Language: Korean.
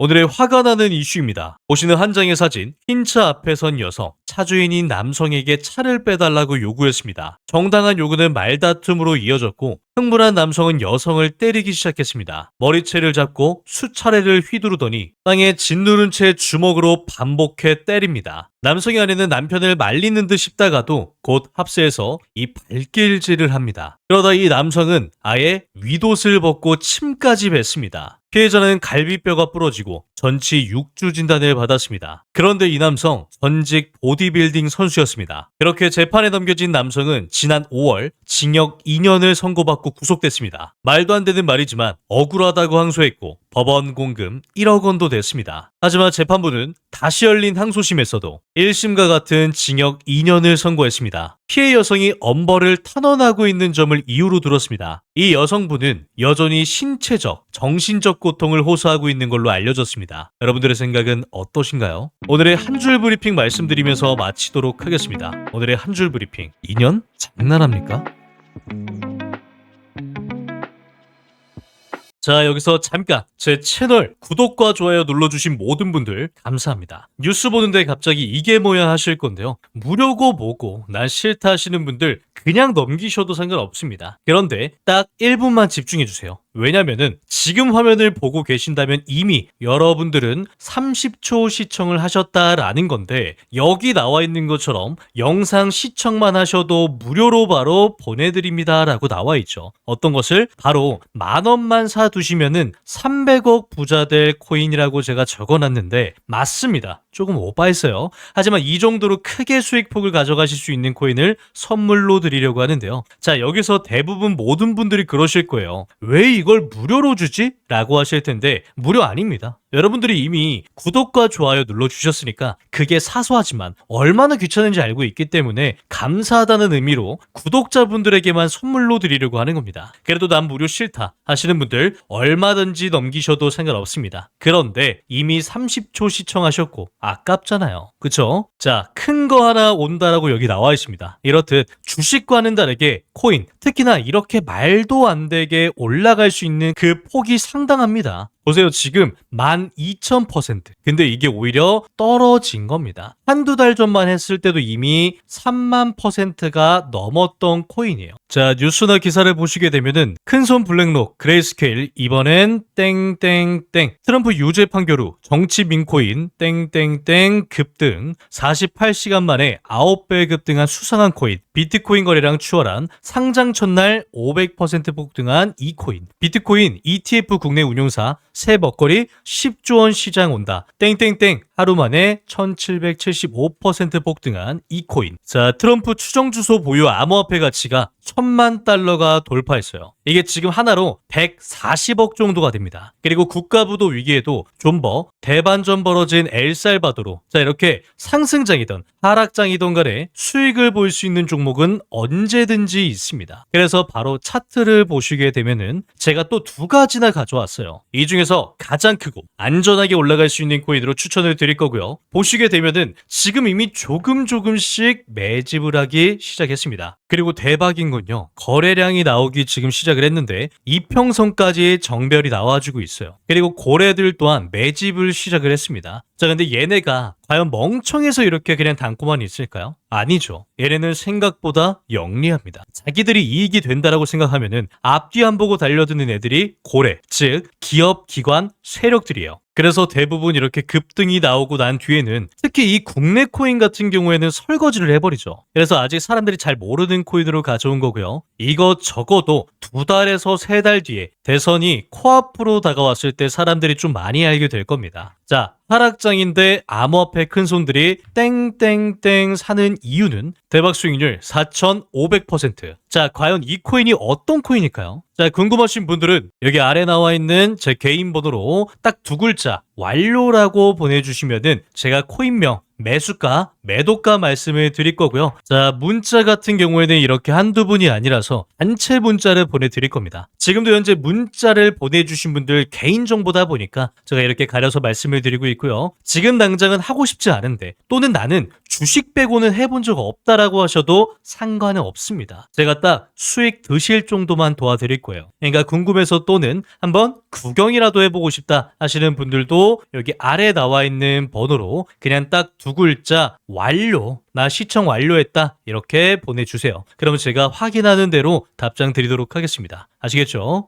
오늘의 화가 나는 이슈입니다. 보시는 한 장의 사진, 흰 차 앞에 선 여성, 차주인인 남성에게 차를 빼달라고 요구했습니다. 정당한 요구는 말다툼으로 이어졌고 흥분한 남성은 여성을 때리기 시작했습니다. 머리채를 잡고 수차례를 휘두르더니 땅에 짓누른 채 주먹으로 반복해 때립니다. 남성의 아내는 남편을 말리는 듯 싶다가도 곧 합세해서 이 발길질을 합니다. 그러다 이 남성은 아예 윗옷을 벗고 침까지 뱉습니다. 피해자는 갈비뼈가 부러지고 전치 6주 진단을 받았습니다. 그런데 이 남성 전직 보디빌딩 선수였습니다. 그렇게 재판에 넘겨진 남성은 지난 5월 징역 2년을 선고받고 구속됐습니다. 말도 안 되는 말이지만 억울하다고 항소했고 법원 공금 1억 원도 냈습니다. 하지만 재판부는 다시 열린 항소심에서도 1심과 같은 징역 2년을 선고했습니다. 피해 여성이 엄벌을 탄원하고 있는 점을 이유로 들었습니다. 이 여성분은 여전히 신체적, 정신적 고통을 호소하고 있는 걸로 알려졌습니다. 여러분들의 생각은 어떠신가요? 오늘의 한 줄 브리핑 말씀드리면서 마치도록 하겠습니다. 오늘의 한 줄 브리핑 2년? 장난합니까? 자, 여기서 잠깐 제 채널 구독과 좋아요 눌러주신 모든 분들 감사합니다. 뉴스 보는데 갑자기 이게 뭐야 하실 건데요. 무료고 뭐고 난 싫다 하시는 분들 그냥 넘기셔도 상관없습니다. 그런데 딱 1분만 집중해주세요. 왜냐면은 지금 화면을 보고 계신다면 이미 여러분들은 30초 시청을 하셨다라는 건데 여기 나와 있는 것처럼 영상 시청만 하셔도 무료로 바로 보내드립니다라고 나와 있죠. 어떤 것을 바로 만 원만 사두시면은 300억 부자 될 코인이라고 제가 적어놨는데 맞습니다. 조금 오바했어요. 하지만 이 정도로 크게 수익폭을 가져가실 수 있는 코인을 선물로 드리려고 하는데요. 자, 여기서 대부분 모든 분들이 그러실 거예요. 왜 이걸 무료로 주지? 라고 하실 텐데, 무료 아닙니다. 여러분들이 이미 구독과 좋아요 눌러주셨으니까 그게 사소하지만 얼마나 귀찮은지 알고 있기 때문에 감사하다는 의미로 구독자분들에게만 선물로 드리려고 하는 겁니다. 그래도 난 무료 싫다 하시는 분들 얼마든지 넘기셔도 상관없습니다. 그런데 이미 30초 시청하셨고 아깝잖아요. 그쵸? 자, 큰 거 하나 온다라고 여기 나와 있습니다. 이렇듯 주식과는 다르게 코인, 특히나 이렇게 말도 안 되게 올라갈 수 있는 그 폭이 상당합니다. 보세요. 지금 12,000%. 근데 이게 오히려 떨어진 겁니다. 한두 달 전만 했을 때도 이미 3만 퍼센트가 넘었던 코인이에요. 자, 뉴스나 기사를 보시게 되면은 큰손 블랙록, 그레이스케일, 이번엔 땡땡땡, 트럼프 유죄 판결 후 정치 민코인, 땡땡땡 급등, 48시간 만에 9배 급등한 수상한 코인, 비트코인 거래량 추월한 상장 첫날 500% 폭등한 이 코인, 비트코인 ETF 국내 운용사 새 먹거리 10조 원 시장 온다. 땡땡땡 하루 만에 1775% 폭등한 이 코인. 자, 트럼프 추정 주소 보유 암호화폐 가치가 천만 달러가 돌파했어요. 이게 지금 하나로 140억 정도가 됩니다. 그리고 국가부도 위기에도 존버, 대반전 벌어진 엘살바도로 자 이렇게 상승장이든 하락장이든 간에 수익을 볼 수 있는 종목은 언제든지 있습니다. 그래서 바로 차트를 보시게 되면은 제가 또 두 가지나 가져왔어요. 이 중에서 가장 크고 안전하게 올라갈 수 있는 코인으로 추천을 드릴 거고요. 보시게 되면은 지금 이미 조금 조금씩 매집을 하기 시작했습니다. 그리고 대박인 건 요. 거래량이 나오기 지금 시작을 했는데 이평선까지 정별이 나와주고 있어요. 그리고 고래들 또한 매집을 시작을 했습니다. 자, 근데 얘네가 과연 멍청해서 이렇게 그냥 담고만 있을까요? 아니죠. 얘네는 생각보다 영리합니다. 자기들이 이익이 된다라고 생각하면은 앞뒤 안 보고 달려드는 애들이 고래, 즉 기업, 기관, 세력들이에요. 그래서 대부분 이렇게 급등이 나오고 난 뒤에는 특히 이 국내 코인 같은 경우에는 설거지를 해버리죠. 그래서 아직 사람들이 잘 모르는 코인으로 가져온 거고요. 이거 적어도 두 달에서 세 달 뒤에 대선이 코앞으로 다가왔을 때 사람들이 좀 많이 알게 될 겁니다. 자, 하락장인데 암호화폐 큰손들이 땡땡땡 사는 이유는 대박 수익률 4,500%. 자, 과연 이 코인이 어떤 코인일까요? 자, 궁금하신 분들은 여기 아래 나와 있는 제 개인 번호로 딱 두 글자 완료라고 보내주시면은 제가 코인명 매수가 매도가 말씀을 드릴 거고요. 자, 문자 같은 경우에는 이렇게 한두 분이 아니라서 단체 문자를 보내드릴 겁니다. 지금도 현재 문자를 보내주신 분들 개인정보다 보니까 제가 이렇게 가려서 말씀을 드리고 있고요. 지금 당장은 하고 싶지 않은데 또는 나는 주식 빼고는 해본 적 없다라고 하셔도 상관은 없습니다. 제가 딱 수익 드실 정도만 도와드릴 거예요. 그러니까 궁금해서 또는 한번 구경이라도 해보고 싶다 하시는 분들도 여기 아래 나와 있는 번호로 그냥 딱 두 글자 완료 나 시청 완료했다 이렇게 보내주세요. 그러면 제가 확인하는 대로 답장 드리도록 하겠습니다. 아시겠죠?